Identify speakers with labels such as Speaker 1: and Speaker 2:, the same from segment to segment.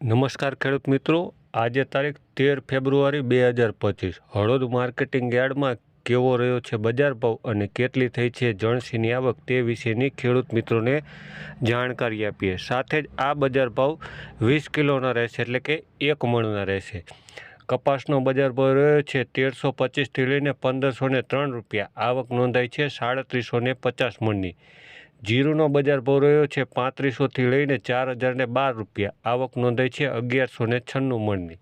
Speaker 1: નમસ્કાર ખેડૂત મિત્રો. આજે તારીખ તેર ફેબ્રુઆરી બે હજાર પચીસ. હળદ માર્કેટિંગ યાર્ડમાં કેવો રહ્યો છે બજાર ભાવ અને કેટલી થઈ છે જણસીની આવક તે વિશેની ખેડૂત મિત્રોને જાણકારી આપીએ. સાથે જ આ બજાર ભાવ વીસ કિલોના રહેશે એટલે કે એક મણના રહેશે. કપાસનો બજાર ભાવ રહ્યો છે. તેરસો પચીસથી લઈને પંદરસો ને ત્રણ રૂપિયા. આવક નોંધાઈ છે સાડત્રીસો ને પચાસ મણની. જીરુનો બજાર ભાવ રહ્યો છે પાંત્રીસોથી લઈને ચાર હજારને બાર રૂપિયા. આવક નોંધાઈ છે અગિયારસો ને છન્નું મણની.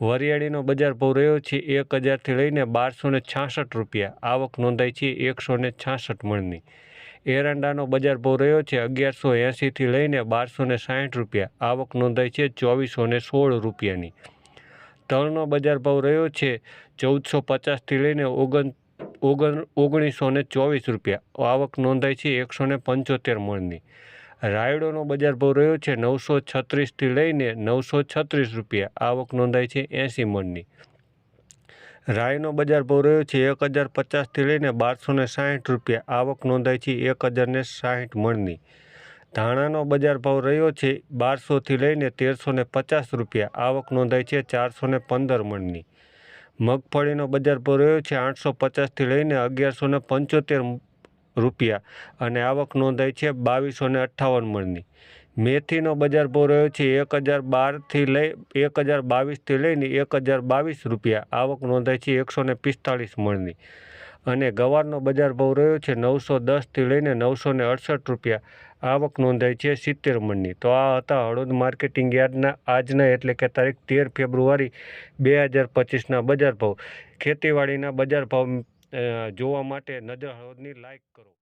Speaker 1: વરિયાળીનો બજાર ભાવ રહ્યો છે એક હજારથી લઈને બારસો ને છાસઠ રૂપિયા. આવક નોંધાઈ છે એકસો ને છાસઠ મણની. એરંડાનો બજાર ભાવ રહ્યો છે અગિયારસો એંસીથી લઈને બારસો ને સાઠ રૂપિયા. આવક નોંધાઈ છે ચોવીસો ને સોળ રૂપિયાની. તલનો બજાર ભાવ રહ્યો છે ચૌદસો પચાસથી લઈને ઓગણ ઓગણ, ઓગણીસો ને ચોવીસ રૂપિયા. આવક નોંધાઈ છે એકસો ને પંચોતેર મણની. રાયડોનો બજાર ભાવ રહ્યો છે નવસો છત્રીસથી લઈને નવસો છત્રીસ રૂપિયા. આવક નોંધાઈ છે એંસી મણની. રાયનો બજાર ભાવ રહ્યો છે એક હજાર પચાસથી લઈને બારસો ને સાઠ રૂપિયા. આવક નોંધાઈ છે એક હજાર ને સાઠ મણની. ધાણાનો બજાર ભાવ રહ્યો છે બારસોથી લઈને તેરસો ને પચાસ રૂપિયા. આવક નોંધાઈ છે ચારસો ને પંદર મણની. મગફળીનો બજાર ભાવ રહ્યો છે આઠસો પચાસથી લઈને અગિયારસો ને પંચોતેર રૂપિયા અને આવક નોંધાઈ છે બાવીસો ને અઠ્ઠાવન મણની. મેથીનો બજાર ભાવ રહ્યો છે એક હજાર બારથી લઈ, એક હજાર બાવીસથી લઈને એક હજાર બાવીસ રૂપિયા. આવક નોંધાઈ છે એકસો ને પિસ્તાળીસ મણની. અને ગવારનો બજાર ભાવ રહ્યો છે નવસો દસથી લઈને નવસો ને અડસઠ રૂપિયા. આવક નોંધાઈ છે સિત્તેર મણની. તો આ હતા હળોદ માર્કેટિંગ યાર્ડના આજના એટલે કે તારીખ તેર ફેબ્રુઆરી બે હજાર પચીસના બજાર ભાવ. ખેતીવાડીના બજાર ભાવ જોવા માટે નજર હળોદની લાઇક કરો.